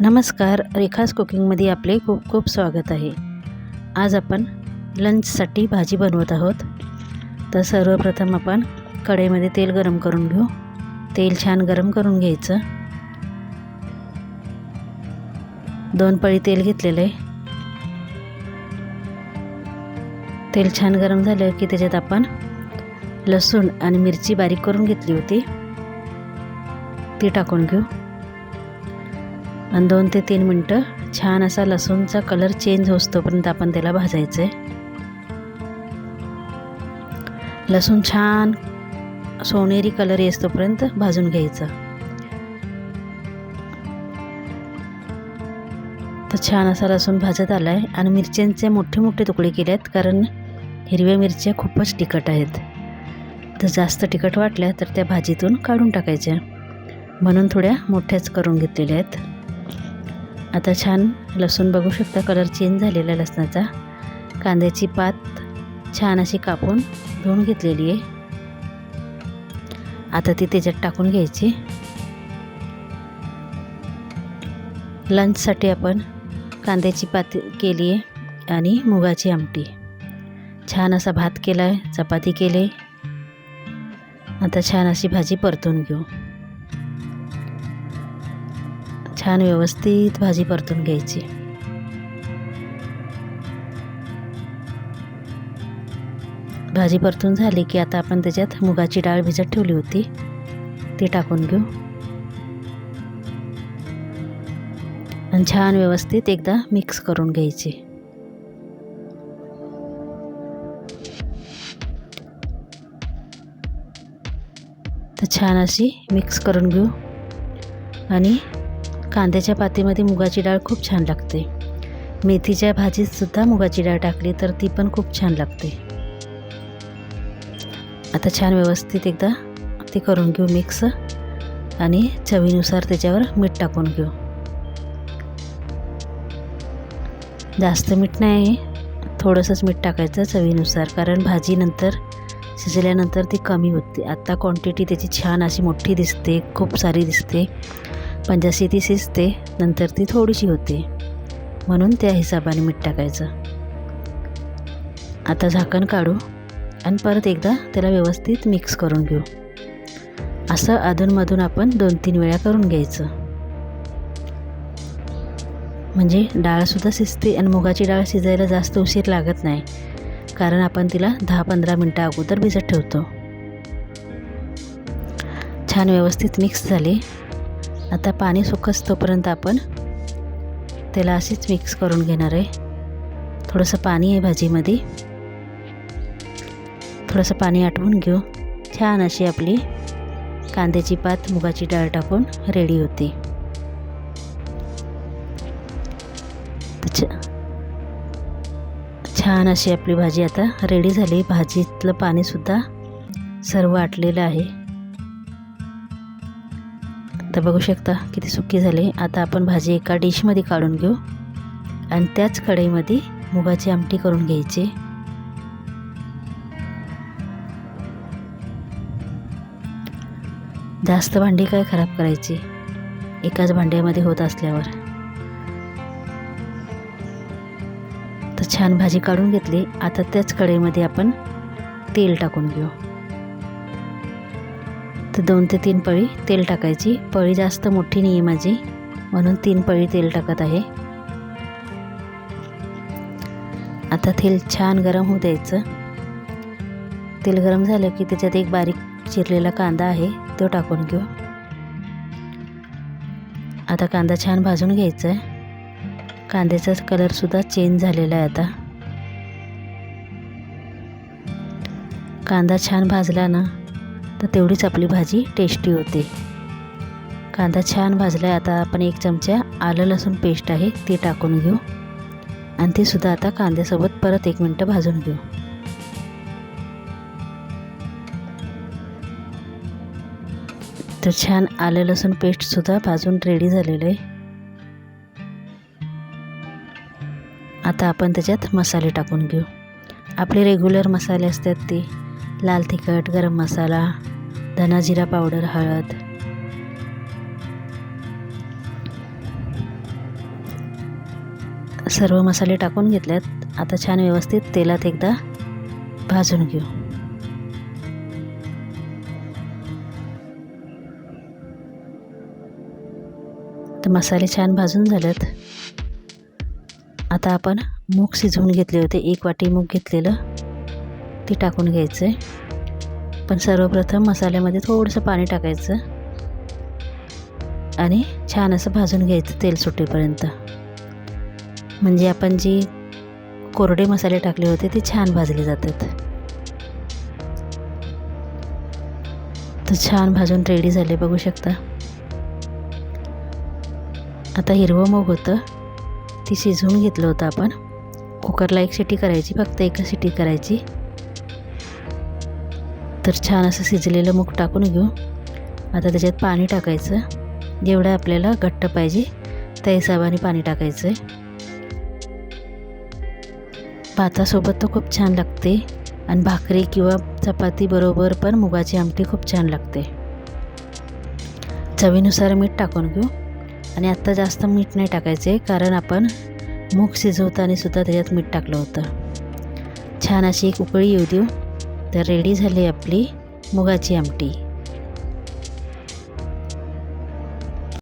नमस्कार रेखास कुकिंगमध्ये आपले खूप खूप स्वागत आहे. आज आपण लंचसाठी भाजी बनवत आहोत. तर सर्वप्रथम आपण कढईमध्ये तेल गरम करून घेऊ. तेल छान गरम करून घ्यायचं. दोन पळी तेल घेतलेलं आहे. तेल छान गरम झालं की त्याच्यात आपण लसूण आणि मिरची बारीक करून घेतली होती. ती टाकून घेऊ. आणि दोन ते तीन मिनटं छान असा लसूणचा कलर चेंज होतोपर्यंत आपण त्याला भाजायचं आहे लसूण छान सोनेरी कलर येतोपर्यंत भाजून घ्यायचा. तर छान असा लसूण भाजत आला आहे आणि मिरच्यांचे मोठे मोठे तुकडे केले आहेत कारण हिरव्या मिरच्या खूपच तिखट आहेत. तर जास्त तिखट वाटल्या तर त्या भाजीतून काढून टाकायच्या. म्हणून थोड्या मोठ्याच करून घेतलेल्या आहेत. आता छान लसूण बघू शकता कलर चेंज झालेला लसणाचा. कांद्याची पात छान अशी कापून धुवून घेतलेली आहे. आता ती त्याच्यात टाकून घ्यायची. लंचसाठी आपण कांद्याची पात केली आहे आणि मुगाची आमटी. छान असा भात केला आहे चपाती केली. आता छान अशी भाजी परतून घेऊ. छान व्यवस्थित भाजी परतून घ्यायची. भाजी परतून झाली की आता आपण त्याच्यात मुगाची डाळ भिजत ठेवली होती. ती टाकून घेऊ. आणि छान व्यवस्थित एकदा मिक्स करून घ्यायची. तर छान अशी मिक्स करून घेऊ. आणि कांद्याच्या पातीमध्ये मुगाची डाळ खूप छान लागते. मेथीच्या भाजीतसुद्धा मुगाची डाळ टाकली तर ती पण खूप छान लागते. आता छान व्यवस्थित एकदा ती करून घेऊ मिक्स आणि चवीनुसार त्याच्यावर मीठ टाकून घेऊ. जास्त मीठ नाही थोडंसंच मीठ टाकायचं चवीनुसार कारण भाजी नंतर शिजल्यानंतर ती कमी होते. आत्ता क्वांटिटी त्याची छान अशी मोठी दिसते खूप सारी दिसते. पण जशी ती शिजते नंतर ती थोडीशी होते. म्हणून त्या हिशोबाने मीठ टाकायचं. आता झाकण काढू आणि परत एकदा त्याला व्यवस्थित मिक्स करून घेऊ. असं अधूनमधून आपण दोन तीन वेळा करून घ्यायचं. म्हणजे डाळसुद्धा शिजते आणि मुगाची डाळ शिजायला जास्त उशीर लागत नाही कारण आपण तिला दहा पंधरा मिनटं अगोदर भिजत ठेवतो. छान व्यवस्थित मिक्स झाले. आता पाणी सुकस तोपर्यंत आपण त्याला अशीच मिक्स करून घेणार आहे. थोडंसं पाणी आहे भाजीमध्ये. थोडंसं पाणी आटवून घेऊ. छान अशी आपली कांद्याची पात मुगाची डाळ टाकून रेडी होते. छान अशी आपली भाजी आता रेडी झाली. भाजीतलं पाणीसुद्धा सर्व आटलेलं आहे. तर बघू शकता किती सुकी झाले. आता आपण भाजी एका डिशमध्ये काढून घेऊ. आणि त्याच कढईमध्ये मुगाची आमटी करून घ्यायची. जास्त भांडी काय खराब करायची? एकाच भांड्यामध्ये होत असल्यावर. तर छान भाजी काढून घेतली. आता त्याच कढईमध्ये आपण तेल टाकून घेऊ. तर दोन ते तीन पळी तेल टाकायची. पळी जास्त मोठी नाही आहे माझी म्हणून तीन पळी तेल टाकत आहे. आता तेल छान गरम होऊ द्यायचं. तेल गरम झालं की त्याच्यात एक बारीक चिरलेला कांदा आहे तो टाकून घेऊ. आता कांदा छान भाजून घ्यायचा आहे कांद्याचा कलरसुद्धा चेंज झालेला आहे आता. कांदा छान भाजला ना तर तेवढीच आपली भाजी टेस्टी होते. कांदा छान भाजला आहे आता आपण एक चमचा आलं लसूण पेस्ट आहे ती टाकून घेऊ. आणि तीसुद्धा आता कांद्यासोबत परत एक मिनटं भाजून घेऊ. तर छान आलं लसूण पेस्टसुद्धा भाजून रेडी झालेलं आहे. आता आपण त्याच्यात मसाले टाकून घेऊ. आपले रेग्युलर मसाले असतात ते लाल तिखट गरम मसाला धना जिरा पावडर हळद. सर्व मसाले टाकून घेतल्यात आता छान व्यवस्थित तेलात एकदा भाजून घेऊ. तर मसाले छान भाजून झालेत. आता आपण मूग शिजवून घेतले होते. एक वाटी मूग घेतलेलं. ते टाकून घ्यायचं आहे पण सर्वप्रथम मसाल्यामध्ये थोडंसं पाणी टाकायचं. आणि छान असं भाजून घ्यायचं तेल सुटेपर्यंत. म्हणजे आपण जी कोरडे मसाले टाकले होते ते छान भाजले जातात. तर छान भाजून रेडी झाले बघू शकता. आता हिरवं मूग होतं. ती शिजवून घेतलं होतं आपण. कुकरला एक शिटी करायची फक्त एकच शिटी करायची. तर छान असं शिजलेलं मूग टाकून घेऊ. आता त्याच्यात पाणी टाकायचं. जेवढं आपल्याला घट्ट पाहिजे त्या हिशोबाने पाणी टाकायचं आहे भातासोबत तर खूप छान लागते. आणि भाकरी किंवा चपाती बरोबर पण मुगाची आमटी खूप छान लागते. चवीनुसार मीठ टाकून घेऊ. आणि आत्ता जास्त मीठ नाही टाकायचे कारण आपण मूग शिजवताना सुद्धा त्याच्यात मीठ टाकलं होतं. छान अशी एक उकळी येऊ देऊ. तर रेडी झाली आपली मुगाची आमटी.